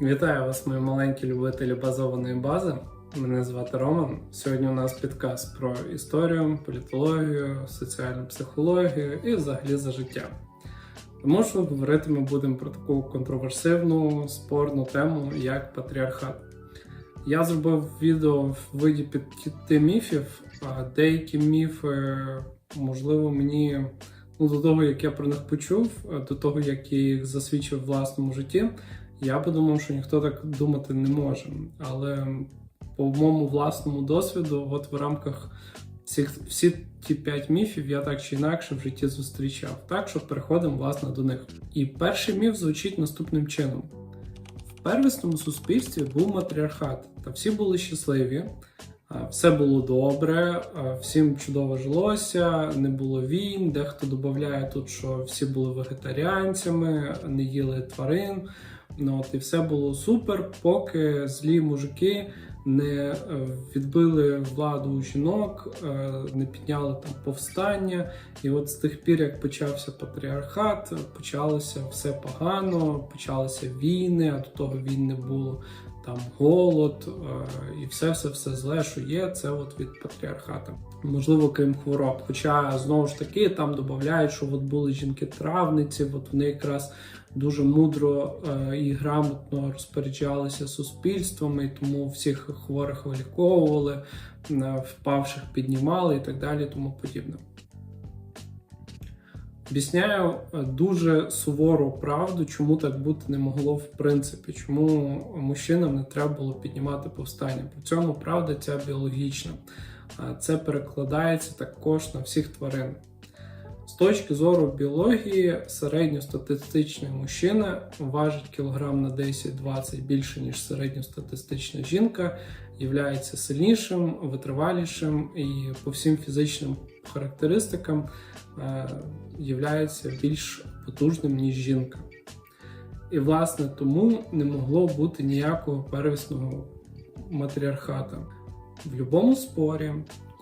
Вітаю вас, мої маленькі любителі базованої бази. Мене звати Роман. Сьогодні у нас підказ про історію, політологію, соціальну психологію і взагалі за життя. Тому що говорити ми будемо про таку контроверсивну спорну тему, як патріархат. Я зробив відео в виді п'яти міфів, а деякі міфи, можливо, мені ну, до того, як я про них почув, до того, як я їх засвідчив в власному житті, я подумав, що ніхто так думати не може. Але по моєму власному досвіду, от в рамках всіх, всі ті п'ять міфів я так чи інакше в житті зустрічав. Так що переходимо власне до них. І перший міф звучить наступним чином: в первісному суспільстві був матріархат, та всі були щасливі. Все було добре, всім чудово жилося, не було війн. Дехто додає тут, що всі були вегетаріанцями, не їли тварин. Ну, от, і все було супер, поки злі мужики не е, відбили владу у жінок, е, не підняли там повстання. І от з тих пір, як почався патріархат, почалося все погано, почалися війни, а до того війн не було. Там голод е, і все, все, все зле, що є, це от від патріархата. Можливо, крім хвороб. Хоча знову ж таки там додають, що от були жінки-травниці, от вони якраз дуже мудро е, і грамотно розпоряджалися суспільством, і тому всіх хворих виліковували, е, впавших піднімали і так далі, тому подібне. Об'ясняю е, дуже сувору правду, чому так бути не могло в принципі, чому мужчинам не треба було піднімати повстання. При цьому правда ця біологічна. Це перекладається також на всіх тварин. З точки зору біології, середньостатистичний мужчина важить кілограм на 10-20 більше, ніж середньостатистична жінка, являється сильнішим, витривалішим і по всім фізичним характеристикам е, являється більш потужним, ніж жінка. І, власне, тому не могло бути ніякого первісного матріархата. В будь-якому спорі,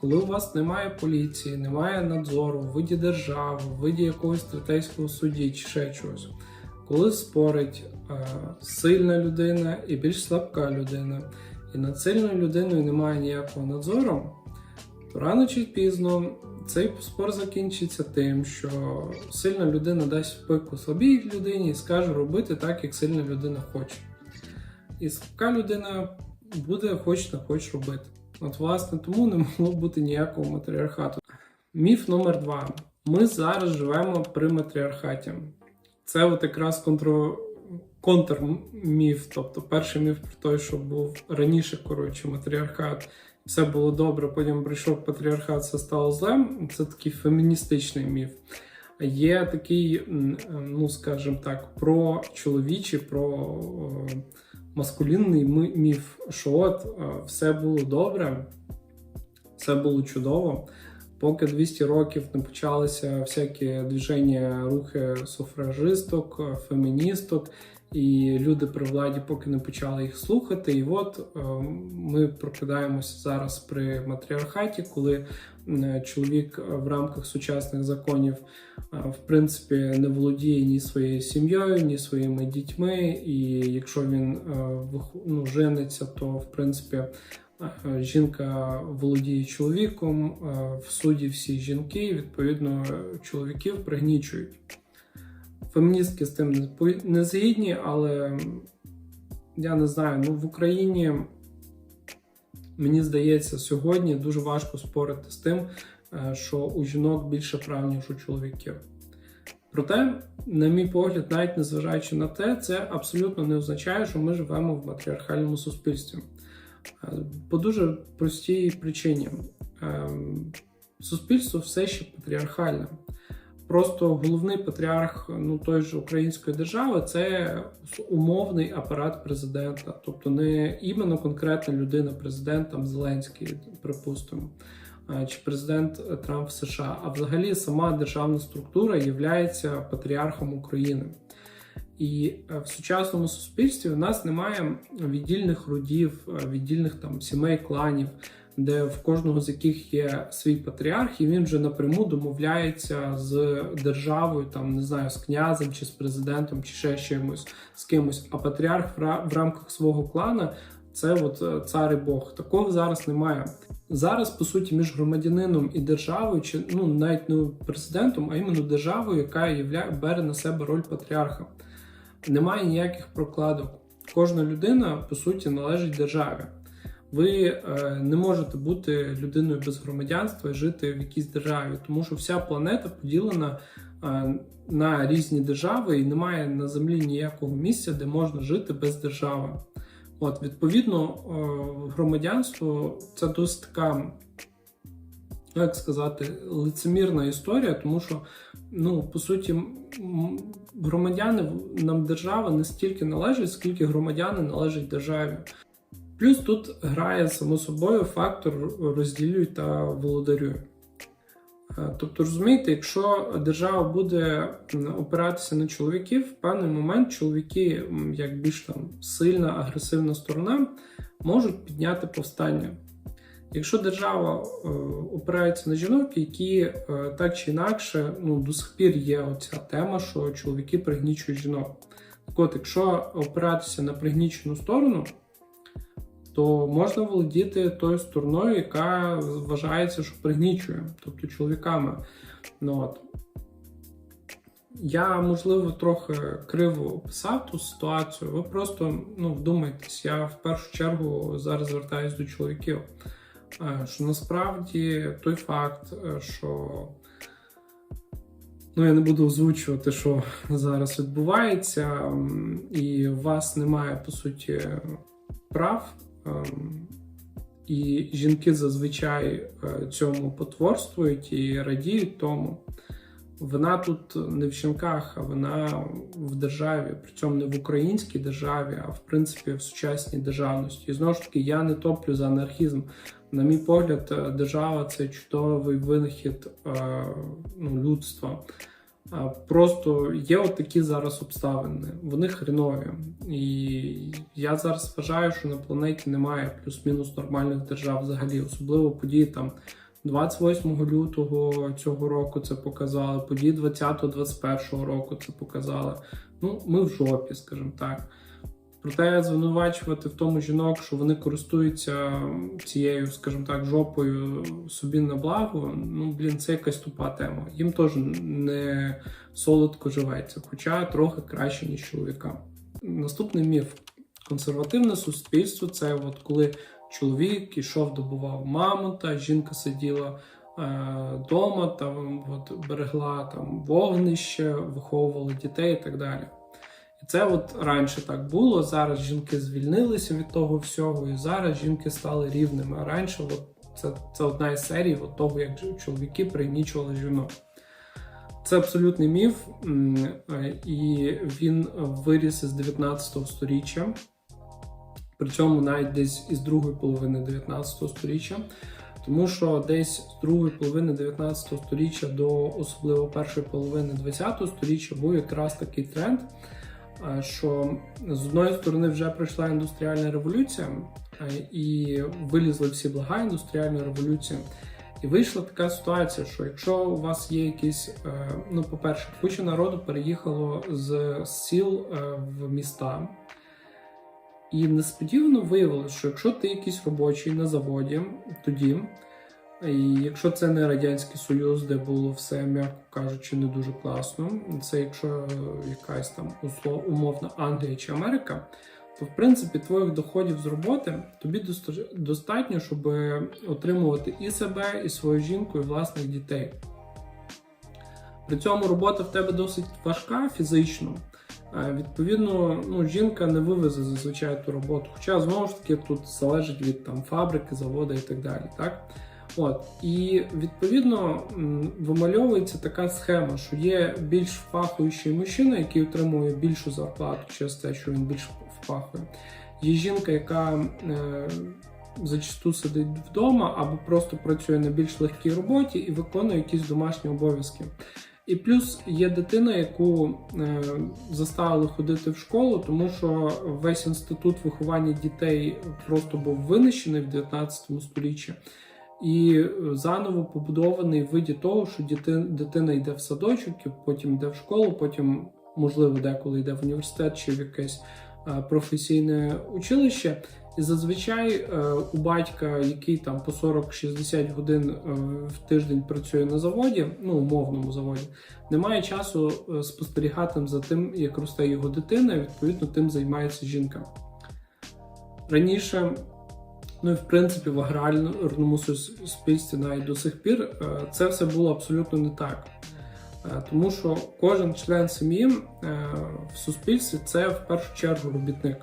коли у вас немає поліції, немає надзору в виді держави, в виді якогось третейського судді чи ще чогось, коли спорить е, сильна людина і більш слабка людина, і над сильною людиною немає ніякого надзору, то рано чи пізно цей спор закінчиться тим, що сильна людина дасть пику слабій людині і скаже робити так, як сильна людина хоче. І слабка людина буде хоч не хоч робити. От, власне, тому не могло бути ніякого матріархату. Міф номер два. Ми зараз живемо при матріархаті. Це от якраз контр... контрміф. Тобто перший міф про те, що був раніше, коротше, матріархат, все було добре, потім прийшов патріархат, все стало злем. Це такий феміністичний міф. Є такий, ну скажімо так, про чоловічий, про е, маскулінний міф, що от е, все було добре, все було чудово. Поки 200 років не почалися всякі движення, рухи суфражисток, е, феміністок, і люди при владі поки не почали їх слухати. І от е, ми прокидаємося зараз при матріархаті, коли е, чоловік в рамках сучасних законів е, в принципі не володіє ні своєю сім'єю, ні своїми дітьми. І якщо він е, ну, жениться, то в принципі. е, Жінка володіє чоловіком, е, в суді всі жінки, відповідно, чоловіків пригнічують. Феміністки з тим не згідні, але я не знаю, ну в Україні мені здається, сьогодні дуже важко спорити з тим, е, що у жінок більше прав, ніж у чоловіків. Проте, на мій погляд, навіть незважаючи на те, це абсолютно не означає, що ми живемо в матріархальному суспільстві. Е, По дуже простій причині. Ем, Суспільство все ще патріархальне. Просто головний патріарх ну, той же української держави це умовний апарат президента, тобто не іменно конкретна людина, президент там Зеленський, припустимо, чи президент Трамп США, а взагалі сама державна структура є патріархом України. І е, в сучасному суспільстві у нас немає віддільних родів, е, віддільних там сімей, кланів. Де в кожного з яких є свій патріарх, і він вже напряму домовляється з державою, там не знаю, з князем чи з президентом, чи ще чимось з кимось. А патріарх в рамках свого клана це от е, цар і Бог. Такого зараз немає. Зараз, по суті, між громадянином і державою, чи ну навіть не президентом, а іменно державою, яка являє, бере на себе роль патріарха. Немає ніяких прокладок. Кожна людина, по суті, належить державі. Ви е, не можете бути людиною без громадянства і жити в якійсь державі, тому що вся планета поділена е, на різні держави, і немає на землі ніякого місця, де можна жити без держави. От, відповідно, е, громадянство це досить така, як сказати, лицемірна історія, тому що, ну, по суті, громадяни нам держава не стільки належить, скільки громадяни належать державі. Плюс тут грає само собою фактор розділюй та володарюй. Е, Тобто, розумієте, якщо держава буде опиратися на чоловіків, в певний момент чоловіки, як більш там сильна, агресивна сторона, можуть підняти повстання. Якщо держава е, опирається на жінок, які е, так чи інакше, ну до сих пір є оця тема, що чоловіки пригнічують жінок. Так от, якщо опиратися на пригнічену сторону, то можна володіти тою стороною, яка вважається, що пригнічує, тобто чоловіками. Ну, от. Я, можливо, трохи криво описав ту ситуацію. Ви просто ну, вдумайтесь, я в першу чергу зараз звертаюся до чоловіків. Е, Що насправді той факт, е, що ну, я не буду озвучувати, що зараз відбувається, і у вас немає, по суті, прав. Ем, І жінки зазвичай е, цьому потворствують і радіють тому. Вина тут не в жінках, а вона в державі, при цьому не в українській державі, а в принципі в сучасній державності. І знову ж таки, я не топлю за анархізм. На мій погляд, е, держава це чудовий винахід е, ну, людства. Просто є такі зараз обставини, вони хренові. І я зараз вважаю, що на планеті немає плюс-мінус нормальних держав взагалі, особливо події там 28 лютого цього року це показали, події 20-21 року це показали. Ну, ми в жопі, скажімо так. Проте звинувачувати в тому жінок, що вони користуються цією, скажімо так, жопою собі на благо. Ну, блін, це якась тупа тема. Їм теж не солодко живеться, хоча трохи краще, ніж чоловікам. Наступний міф: консервативне суспільство це от коли чоловік ішов, добував мамонта, жінка сиділа вдома, там от берегла там вогнище, виховувала дітей і так далі. Це от раніше так було. Зараз жінки звільнилися від того всього, і зараз жінки стали рівними. А раніше от це, це одна із серій от того, як чоловіки пригнічували жінок. Це абсолютний міф, е, і він виріс із 19 століття. При цьому навіть десь із другої половини 19 століття. Тому що десь з другої половини 19 століття до особливо першої половини 20 століття був якраз такий тренд, що з одної сторони вже пройшла індустріальна революція, і вилізли всі блага індустріальної революції. І вийшла така ситуація, що якщо у вас є якісь, е, ну, по-перше, куча народу переїхало з сіл е, в міста, і несподівано виявилося, що якщо ти якийсь робочий на заводі, тоді, і якщо це не Радянський Союз, де було все, м'яко кажучи, не дуже класно, це якщо якась там умовна Англія чи Америка, то в принципі твоїх доходів з роботи тобі достатньо, щоб отримувати і себе, і свою жінку, і власних дітей. При цьому робота в тебе досить важка фізично. Е, Відповідно, ну, жінка не вивезе зазвичай ту роботу. Хоча знову ж таки тут залежить від там фабрики, заводу і так далі. Так? От. І відповідно вимальовується така схема, що є більш впахуючий мужчина, який отримує більшу зарплату через те, що він більш впахує. Є жінка, яка е, зачасту сидить вдома або просто працює на більш легкій роботі і виконує якісь домашні обов'язки. І плюс є дитина, яку е, заставили ходити в школу, тому що весь інститут виховання дітей просто був винищений в 19 столітті. І е, заново побудований в виді того, що дитина йде в садочок, потім йде в школу, потім, можливо, деколи йде в університет чи в якесь е, професійне училище. І зазвичай е, у батька, який там по 40-60 годин в тиждень працює на заводі, ну умовному заводі, немає часу спостерігати за тим, як росте його дитина, і відповідно тим займається жінка. Раніше, ну і в принципі, в аграрному суспільстві навіть до сих пір е, це все було абсолютно не так. Е, Тому що кожен член сім'ї е, в суспільстві це в першу чергу робітник.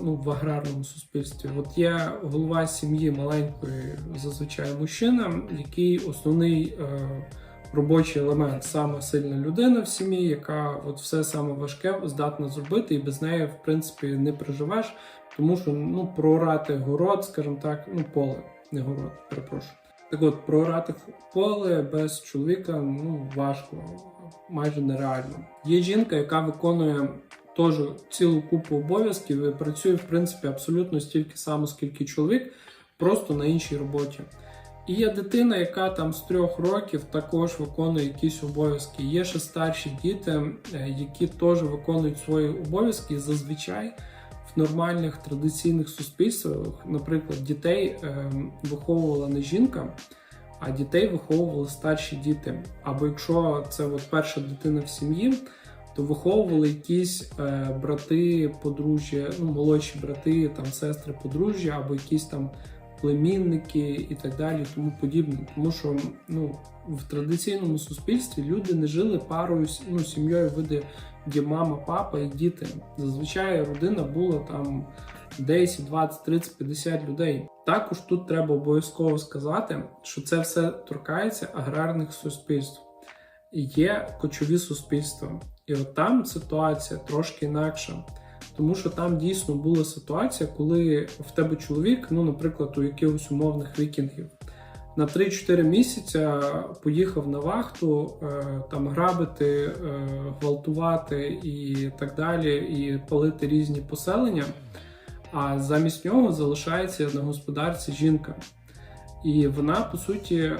Ну, в аграрному суспільстві. От є голова сім'ї маленької, зазвичай мужчина, який основний робочий елемент, саме сильна людина в сім'ї, яка от все саме важке здатна зробити, і без неї, в принципі, не проживеш, тому що ну, проорати город, скажімо так, ну, поле, не город, перепрошую. Так от, проорати поле без чоловіка ну, важко, майже нереально. Є жінка, яка виконує теж цілу купу обов'язків і працює, в принципі, абсолютно стільки само, скільки чоловік, просто на іншій роботі. І є дитина, яка там з трьох років також виконує якісь обов'язки. Є ще старші діти, е, які теж виконують свої обов'язки. Зазвичай нормальних традиційних суспільствах, наприклад, дітей е, виховувала не жінка, а дітей виховували старші діти. Або якщо це от перша дитина в сім'ї, то виховували якісь е, брати, подружжя, ну, молодші брати, там сестри подружжя, або якісь там племінники і так далі, тому подібне. Тому що ну, в традиційному суспільстві люди не жили парою, ну, сім'єю види, де мама, папа і діти. Зазвичай родина була там 10, 20, 30, 50 людей. Також тут треба обов'язково сказати, що це все торкається аграрних суспільств. Є кочові суспільства. І от там ситуація трошки інакша. Тому що там дійсно була ситуація, коли в тебе чоловік, ну, наприклад, у якихось умовних вікінгів, на 3-4 місяця поїхав на вахту, е, там грабити, е, гвалтувати і так далі, і палити різні поселення. А замість нього залишається на господарці жінка. І вона, по суті, е,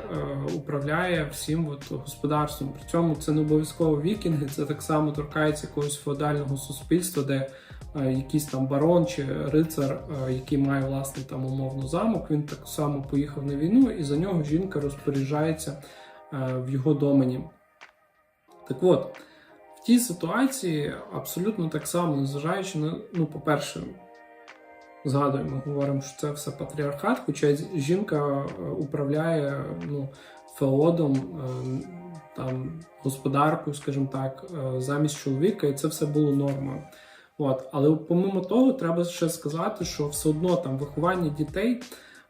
управляє всім от господарством. При цьому це не обов'язково вікінги, це так само торкається якогось феодального суспільства, де якийсь там барон чи рицар, е, який має власний там умовно замок, він так само поїхав на війну, і за нього жінка розпоряджається в його домені. Так от, в тій ситуації абсолютно так само, незважаючи на, ну, по-перше, згадуємо, говоримо, що це все патріархат, хоча жінка е, управляє ну, феодом, е, там, господаркою, скажімо так, е, замість чоловіка, і це все було нормою. От. Але помимо того, треба ще сказати, що все одно там виховання дітей.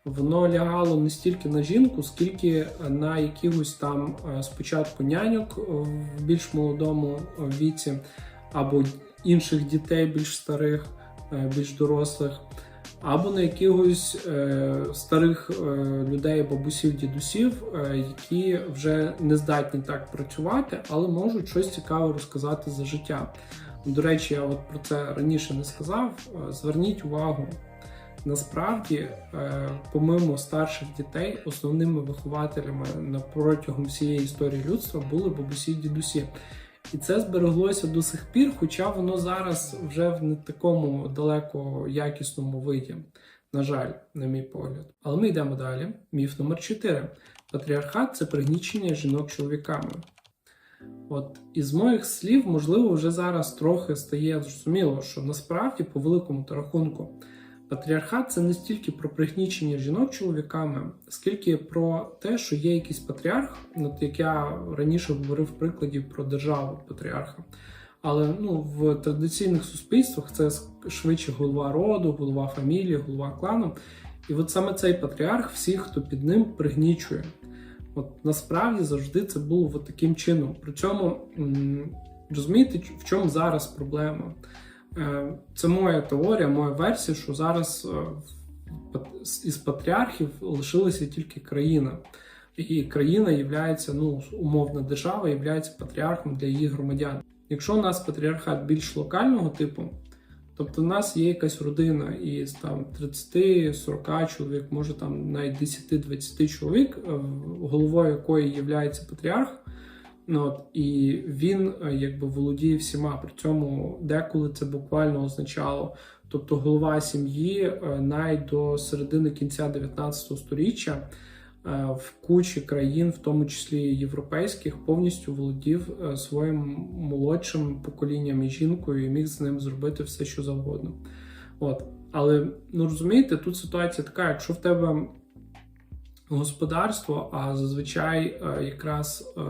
Воно лягало не стільки на жінку, скільки на якихось там спочатку няньок в більш молодому віці, або інших дітей більш старих, більш дорослих, або на якихось е, старих е, людей, бабусів, дідусів, е, які вже не здатні так працювати, але можуть щось цікаве розказати за життя. До речі, я от про це раніше не сказав. Зверніть увагу. Насправді, помимо старших дітей, основними вихователями на протягом всієї історії людства були бабусі й дідусі. І це збереглося до сих пір, хоча воно зараз вже в не такому далеко якісному виді. На жаль, на мій погляд. Але ми йдемо далі. Міф номер 4. Патріархат це пригнічення жінок чоловіками. От із моїх слів, можливо, вже зараз трохи стає зрозуміло, що насправді, по великому та рахунку, патріархат це не стільки про пригнічення жінок чоловіками, скільки про те, що є якийсь патріарх, от як я раніше говорив в прикладі про державу патріарха. Але ну, в традиційних суспільствах це швидше голова роду, голова фамілії, голова клану. І от саме цей патріарх, всіх, хто під ним пригнічує. От насправді завжди це було от таким чином. При цьому розумієте, в чому зараз проблема? Е, це моя теорія, моя версія, що зараз е, із патріархів лишилася тільки країна. і країна є, ну, умовна держава, є патріархом для її громадян. Якщо у нас патріархат більш локального типу, тобто в нас є якась родина із там 30-40 чоловік, може там навіть 10-20 чоловік, е, головою якої є патріарх. Ну, от, І він е, якби володіє всіма. При цьому деколи це буквально означало, тобто голова сім'ї е, навіть до середини кінця 19 століття в кучі країн, в тому числі європейських, повністю володів своїм молодшим поколінням і жінкою і міг з ним зробити все, що завгодно. От. Але ну розумієте, тут ситуація така: якщо в тебе господарство, а зазвичай е, якраз е,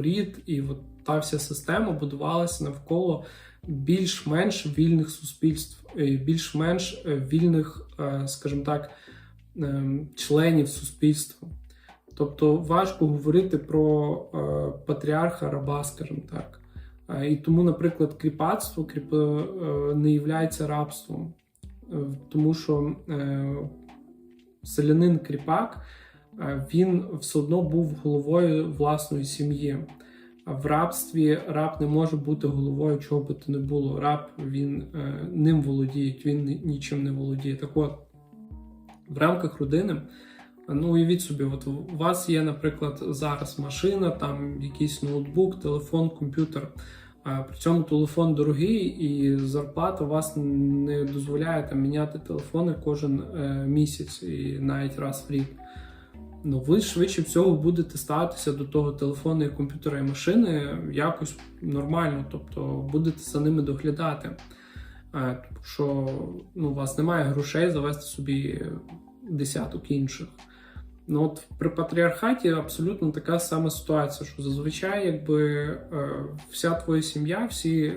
рід і от та вся система будувалася навколо більш-менш вільних суспільств, більш-менш е, вільних, скажімо так, членів суспільства. Тобто важко говорити про патріарха раба, скажімо так. І тому, наприклад, кріпацтво кріп... не є рабством, тому що селянин кріпак він все одно був головою власної сім'ї. В рабстві раб не може бути головою, чого би то не було. Раб він е, ним володіє, він нічим не володіє. Так от, в рамках родини, ну уявіть собі, от у вас є, наприклад, зараз машина, там якийсь ноутбук, телефон, комп'ютер. При цьому телефон дорогий, і зарплата вас не дозволяє там міняти телефони кожен е, місяць і навіть раз в рік ну ви швидше всього будете ставитися до того телефону, і комп'ютера і машини якось нормально, тобто будете за ними доглядати. Що ну, у вас немає грошей завести собі десяток інших. Ну от при патріархаті абсолютно така сама ситуація, що зазвичай, якби е, вся твоя сім'я, всі е,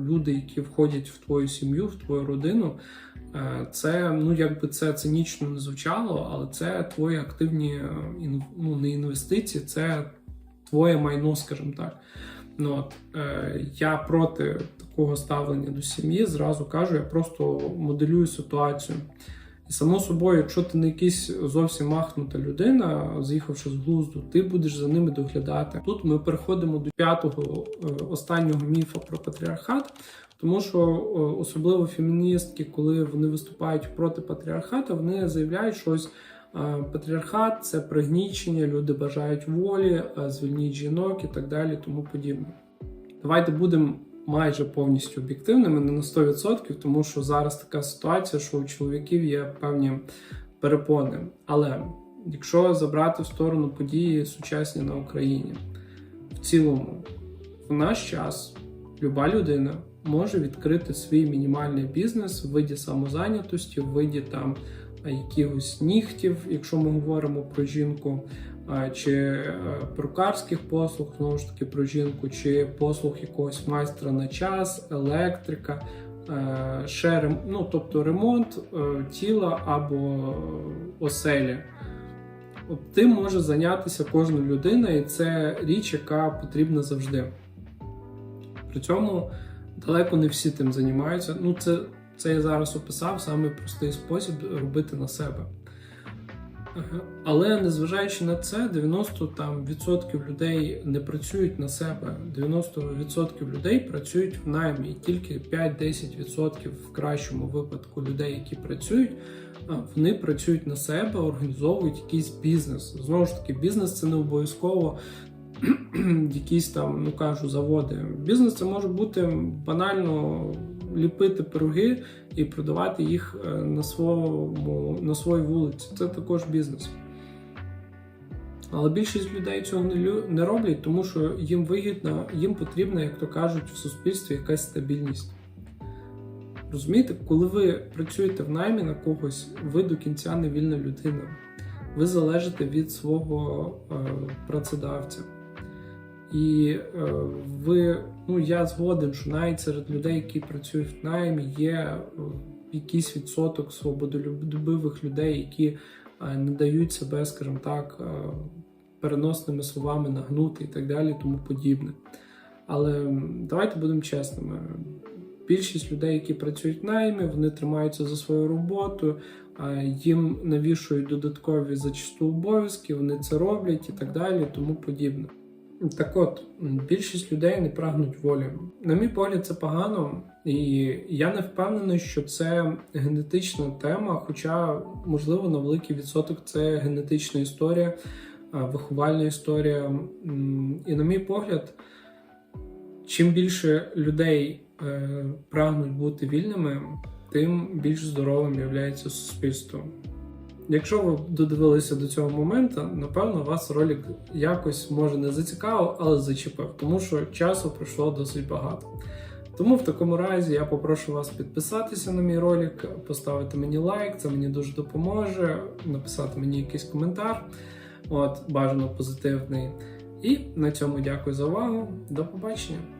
люди, які входять в твою сім'ю, в твою родину, е, це ну якби це цинічно не звучало, але це твої активні ну, не інвестиції, це твоє майно, скажімо так. Ну, от, е, Я проти такого ставлення до сім'ї, зразу кажу, я просто моделюю ситуацію. І само собою, якщо ти не якийсь зовсім махнута людина, з'їхавши з глузду, ти будеш за ними доглядати. Тут ми переходимо до п'ятого е, останнього міфа про патріархат, тому що е, особливо феміністки, коли вони виступають проти патріархату, вони заявляють, що ось е, патріархат це пригнічення, люди бажають волі, звільніть жінок і так далі, тому подібне. Давайте будемо майже повністю об'єктивними, не на 100%, тому що зараз така ситуація, що у чоловіків є певні перепони. Але якщо забрати в сторону події сучасні на Україні, в цілому, в наш час люба людина може відкрити свій мінімальний бізнес в виді самозайнятості, в виді там якихось нігтів, якщо ми говоримо про жінку, чи е, перукарських послуг, знову ж таки про жінку, чи послуг якогось майстра на час, електрика, е, ще ну, тобто ремонт е, тіла або оселі. Тим може зайнятися кожна людина, і це річ, яка потрібна завжди. При цьому далеко не всі тим займаються. Ну, це це я зараз описав саме простий спосіб робити на себе. Але незважаючи на це, 90 там, відсотків людей не працюють на себе. 90% людей працюють в наймі. І тільки 5-10% в кращому випадку людей, які працюють, вони працюють на себе, організовують якийсь бізнес. Знову ж таки, бізнес це не обов'язково якісь там, ну кажу, заводи. Бізнес це може бути банально ліпити пироги і продавати їх е, на своєму, на своїй вулиці. Це також бізнес. Але більшість людей цього не роблять, тому що їм вигідно, їм потрібна, як то кажуть, в суспільстві якась стабільність. Розумієте, коли ви працюєте в наймі на когось, ви до кінця не вільна людина. Ви залежите від свого е, працедавця. І е, ви, ну я згоден, що навіть серед людей, які працюють в наймі, є е, якийсь відсоток свободолюбивих людей, які е, не дають себе, скажімо так, е, переносними словами нагнути і так далі, тому подібне. Але давайте будемо чесними. більшість людей, які працюють в наймі, вони тримаються за свою роботу, їм навішують додаткові зачасту обов'язки, вони це роблять і так далі, тому подібне. Так от, більшість людей не прагнуть волі. На мій погляд, це погано, і я не впевнений, що це генетична тема, хоча, можливо, на великий відсоток це генетична історія, виховальна історія. І на мій погляд, чим більше людей е, прагнуть бути вільними, тим більш здоровим є суспільство. Якщо ви додивилися до цього моменту, напевно, вас ролик якось може не зацікавив, але зачепив, тому що часу пройшло досить багато. Тому в такому разі я попрошу вас підписатися на мій ролик, поставити мені лайк, це мені дуже допоможе, написати мені якийсь коментар, от бажано позитивний. І на цьому дякую за увагу. До побачення.